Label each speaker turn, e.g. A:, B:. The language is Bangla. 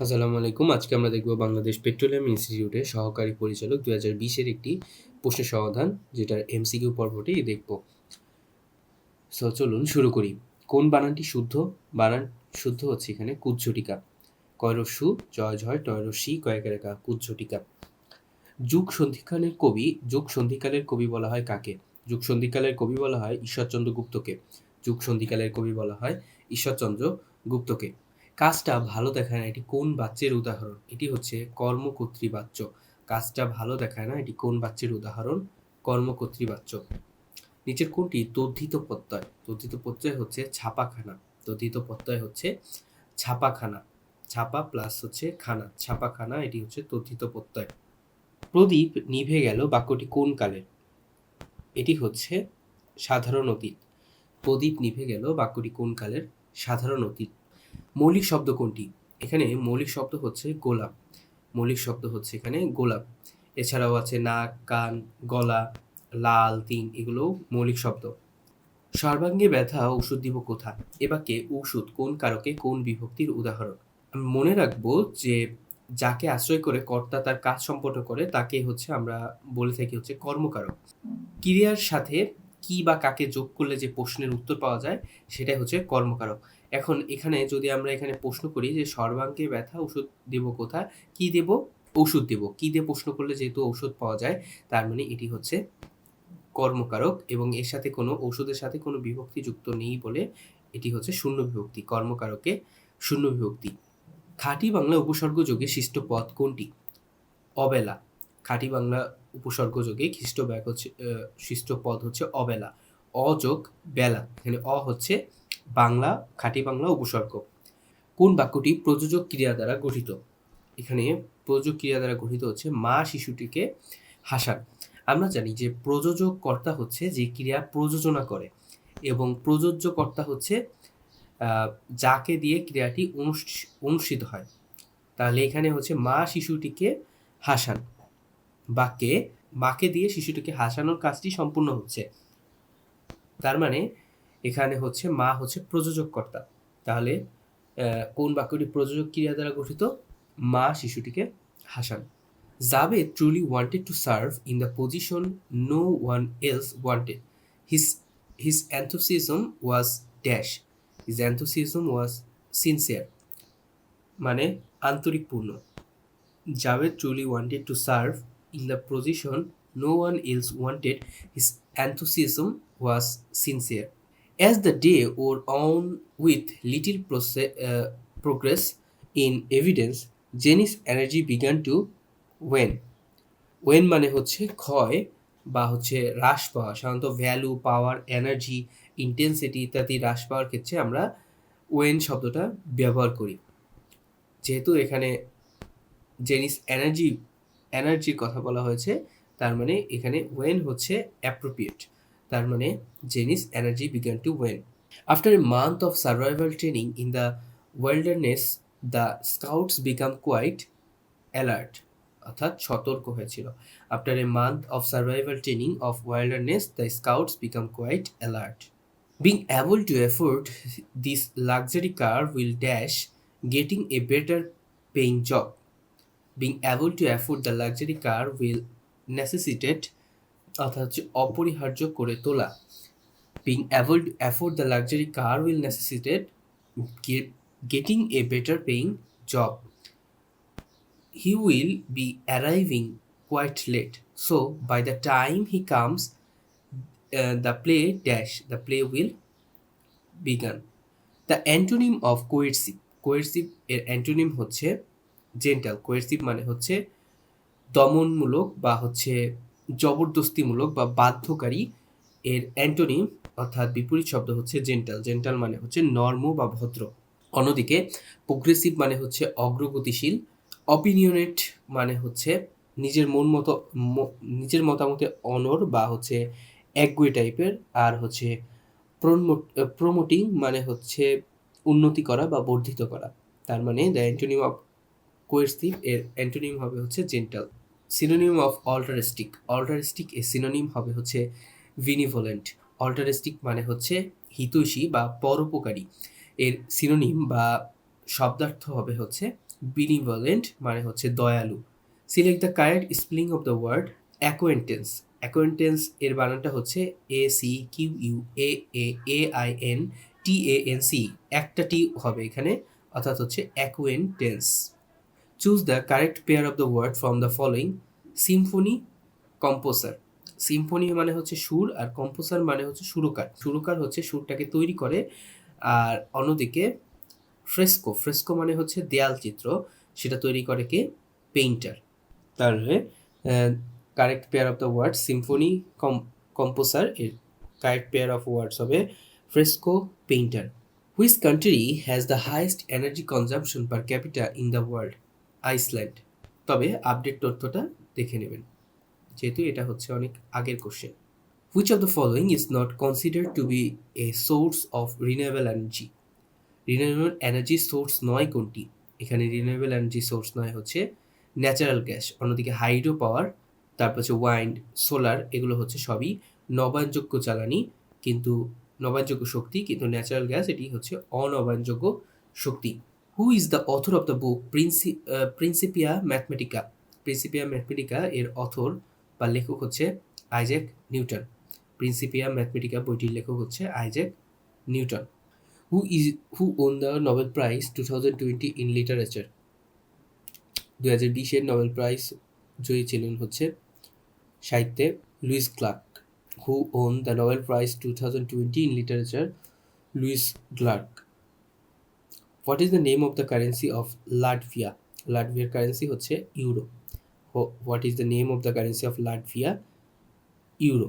A: আসসালামু আলাইকুম। আজকে আমরা দেখব বাংলাদেশ পেট্রোলিয়াম ইনস্টিটিউটের সহকারী পরিচালক দু হাজার বিশের একটি প্রশ্নের সমাধান, যেটার এমসিকিউ পর্বটি দেখব। সো চলুন শুরু করি। কোন বানানটি শুদ্ধ? বানান শুদ্ধ হচ্ছে এখানে কুজ্ঝটিকা কয়রস্যু জয় জয় টয়রস্যি কয়েকেরেকা কুজ্ঝটিকা যুগ সন্ধিকালের কবি যুগ সন্ধিকালের কবি বলা হয় কাকে? যুগ সন্ধিকালের কবি বলা হয় ঈশ্বরচন্দ্র গুপ্তকে। যুগ সন্ধিকালের কবি বলা হয় ঈশ্বরচন্দ্র গুপ্তকে। কাজটা ভালো দেখায় না, এটি কোন বাচ্চের উদাহরণ? এটি হচ্ছে কর্মকর্তৃবাচ্য। কাজটা ভালো দেখায় না, এটি কোন বাচ্চের উদাহরণ? কর্মকর্তৃবাচ্য। নিচের কোনটি? তদ্ধিত প্রত্যয়। তদ্ধিত প্রত্যয় হচ্ছে ছাপাখানা। তদ্ধিত প্রত্যয় হচ্ছে ছাপাখানা। ছাপা প্লাস হচ্ছে খানা। ছাপাখানা, এটি হচ্ছে তদ্ধিত প্রত্যয়। প্রদীপ নিভে গেল বাক্যটি কোন কালের এটি হচ্ছে সাধারণ অতীত। প্রদীপ নিভে গেল বাক্যটি কোন কালের? সাধারণ অতীত। মৌলিক শব্দ কোনটি? এখানে মৌলিক শব্দ হচ্ছে গোলাপ। মৌলিক শব্দ হচ্ছে এখানে গোলাপ। এছাড়াও আছে নাক, কান, গলা, লাল, তিন এগুলো মৌলিক শব্দ। সর্বাঙ্গে ব্যথা ওষুধ দিব কোথা এবাকে ঔষধ কোন কারকে, কোন বিভক্তির উদাহরণ? আমি মনে রাখব যে যাকে আশ্রয় করে কর্তা তার কাজ সম্পন্ন করে, তাকে হচ্ছে আমরা বলে থাকি হচ্ছে কর্মকারক। ক্রিয়ার সাথে কি বা কাকে যোগ করলে যে প্রশ্নের উত্তর পাওয়া যায়, সেটাই হচ্ছে কর্মকারক। এখন এখানে যদি আমরা এখানে প্রশ্ন করি যে সর্বাঙ্গে ব্যথা ওষুধ দেব কোথায়, কি দেব? ওষুধ দেব। কি দিয়ে প্রশ্ন করলে যেহেতু ঔষধ পাওয়া যায়, তার মানে এটি হচ্ছে কর্মকারক এবং এর সাথে কোনো ওষুধের সাথে কোনো বিভক্তি যুক্ত নেই বলে এটি হচ্ছে শূন্য বিভক্তি, কর্মকারকে শূন্য বিভক্তি। খাঁটি বাংলা উপসর্গ যোগে সৃষ্ট পদ কোনটি? অবেলা। খাঁটি বাংলা উপসর্গ যোগে খ্রিস্ট ব্যাগ হচ্ছে সৃষ্ট পদ হচ্ছে অবেলা। অযোগ বেলা। এখানে অ হচ্ছে বাংলা, খাঁটি বাংলা উপসর্গ কোন বাক্যটি প্রযোজক ক্রিয়া দ্বারা গঠিত? এখানে প্রযোজক ক্রিয়া দ্বারা গঠিত হচ্ছে মা শিশুটিকে হাসান। আমরা জানি যে প্রযোজক কর্তা হচ্ছে যে ক্রিয়া প্রযোজনা করে এবং প্রযোজ্য কর্তা হচ্ছে যাকে দিয়ে ক্রিয়াটি অনুষ্ঠিত হয়। তাহলে এখানে হচ্ছে মা শিশুটিকে হাসান। বাক্যে মাকে দিয়ে শিশুটিকে হাসানোর কাজটি সম্পূর্ণ হচ্ছে। তার মানে এখানে হচ্ছে মা হচ্ছে প্রযোজক কর্তা তাহলে কোন বাক্যটি প্রযোজক ক্রিয়া দ্বারা গঠিত? মা শিশুটিকে Hasan. Javed truly wanted to serve in the position no one else wanted his his enthusiasm was dash his enthusiasm was sincere মানে আন্তরিকপূর্ণ। Javed truly wanted to serve in the position no one else wanted, his enthusiasm was sincere. As the day wore on with little proce- uh, progress in evidence, Jenny's energy began to wane. Wane মানে হচ্ছে ক্ষয় বা হচ্ছে হ্রাস পাওয়া সাধারণত ভ্যালু পাওয়ার এনার্জি ইন্টেন্সিটি ইত্যাদি হ্রাস পাওয়ার ক্ষেত্রে আমরা ওয়েন শব্দটা ব্যবহার করি যেহেতু এখানে জেনিস এনার্জি এনার্জির কথা বলা হয়েছে তার মানে এখানে ওয়েন হচ্ছে অ্যাপ্রোপ্রিয়েট তার মানে Janice's energy began to wane after a month of survival training in the wilderness the scouts became quite alert অর্থাৎ সতর্ক হয়েছিল। After a month of survival training of wilderness the scouts became quite alert being able to afford this luxury car will dash getting a better paying job being able to afford the luxury car will necessitate অর্থাৎ হচ্ছে অপরিহার্য করে তোলা। Being avoid afford the luxury car will necessitated getting a better paying job he will be arriving quite late so by the time he comes the play dash the play will begin the antonym of courtship courtship এর অ্যান্টোনিম হচ্ছে জেন্টাল কোয়েটসিপ মানে হচ্ছে দমনমূলক বা হচ্ছে জবরদস্তিমূলক বা বাধ্যকারী এর অ্যান্টোনিম অর্থাৎ বিপরীত শব্দ হচ্ছে জেন্টাল। জেন্টাল মানে হচ্ছে নর্ম বা ভদ্র। অন্যদিকে প্রোগ্রেসিভ মানে হচ্ছে অগ্রগতিশীল। অপিনিয়নেট মানে হচ্ছে নিজের মন মতো নিজের মতামতে অনর বা হচ্ছে একগুয়ে টাইপের। আর হচ্ছে প্রমোটিং মানে হচ্ছে উন্নতি করা বা বর্ধিত করা। তার মানে দ্য অ্যান্টোনিম অফ কোয়েসিভ এর অ্যান্টোনিম হবে হচ্ছে gentle. Synonym of altruistic altruistic এর সিনোনিম হবে হচ্ছে ভিনিভোলেন্ট অল্টারিস্টিক মানে হচ্ছে হিতৈষী বা পরোপকারী। এর সিনোনিম বা শব্দার্থ হবে হচ্ছে বিনিভলেন্ট মানে হচ্ছে দয়ালু। Select the correct spelling of the word acquaintance acquaintance এর বানানটা হচ্ছে A C Q U A A A I N T A N C একটা টি হবে এখানে, অর্থাৎ হচ্ছে acquaintance choose the correct pair of the word from the following symphony composer symphony মানে হচ্ছে সুর আর কম্পোসার মানে হচ্ছে সুরকার। সুরকার হচ্ছে সুরটাকে তৈরি করে আর অন্যদিকে ফ্রেস্কো ফ্রেস্কো মানে হচ্ছে দেয়াল চিত্র। সেটা তৈরি করে কে? পেইন্টার তাহলে correct pair of the word symphony com composer এর কারেক্ট পেয়ার অফ ওয়ার্ডস হবে fresco painter which country has the highest energy consumption per capita in the world Iceland. তবে আপডেট তথ্যটা দেখে নেবেন। যেহেতু এটা হচ্ছে অনেক আগের question which of the following is not consider to be a source of renewable energy renewable energy source নয় কোনটি? এখানে রিনিউয়েবল এনার্জি সোর্স নয় হচ্ছে ন্যাচারাল গ্যাস অন্যদিকে হাইড্রো পাওয়ার তারপর হচ্ছে ওয়াইন্ড সোলার এগুলো হচ্ছে সবই নবায়নযোগ্য জ্বালানি, কিন্তু নবায়নযোগ্য শক্তি, কিন্তু ন্যাচারাল গ্যাস এটি হচ্ছে অনবায়নযোগ্য শক্তি। Who is the author of the book Princi Principia Mathematica Principia Mathematica এর অথর বা লেখক হচ্ছে আইজ্যাক নিউটন প্রিন্সিপিয়া ম্যাথমেটিকা বইটির লেখক হচ্ছে Isaac Newton who is who won the Nobel Prize two thousand twenty in literature দু হাজার বিশের নোবেল প্রাইজ জয়ী ছিলেন হচ্ছে সাহিত্যে Louise Clark who won the Nobel Prize two thousand twenty in literature Louise Clark what is the name of the currency of Latvia লাটভিয়ার currency হচ্ছে euro what is the name of the currency of Latvia euro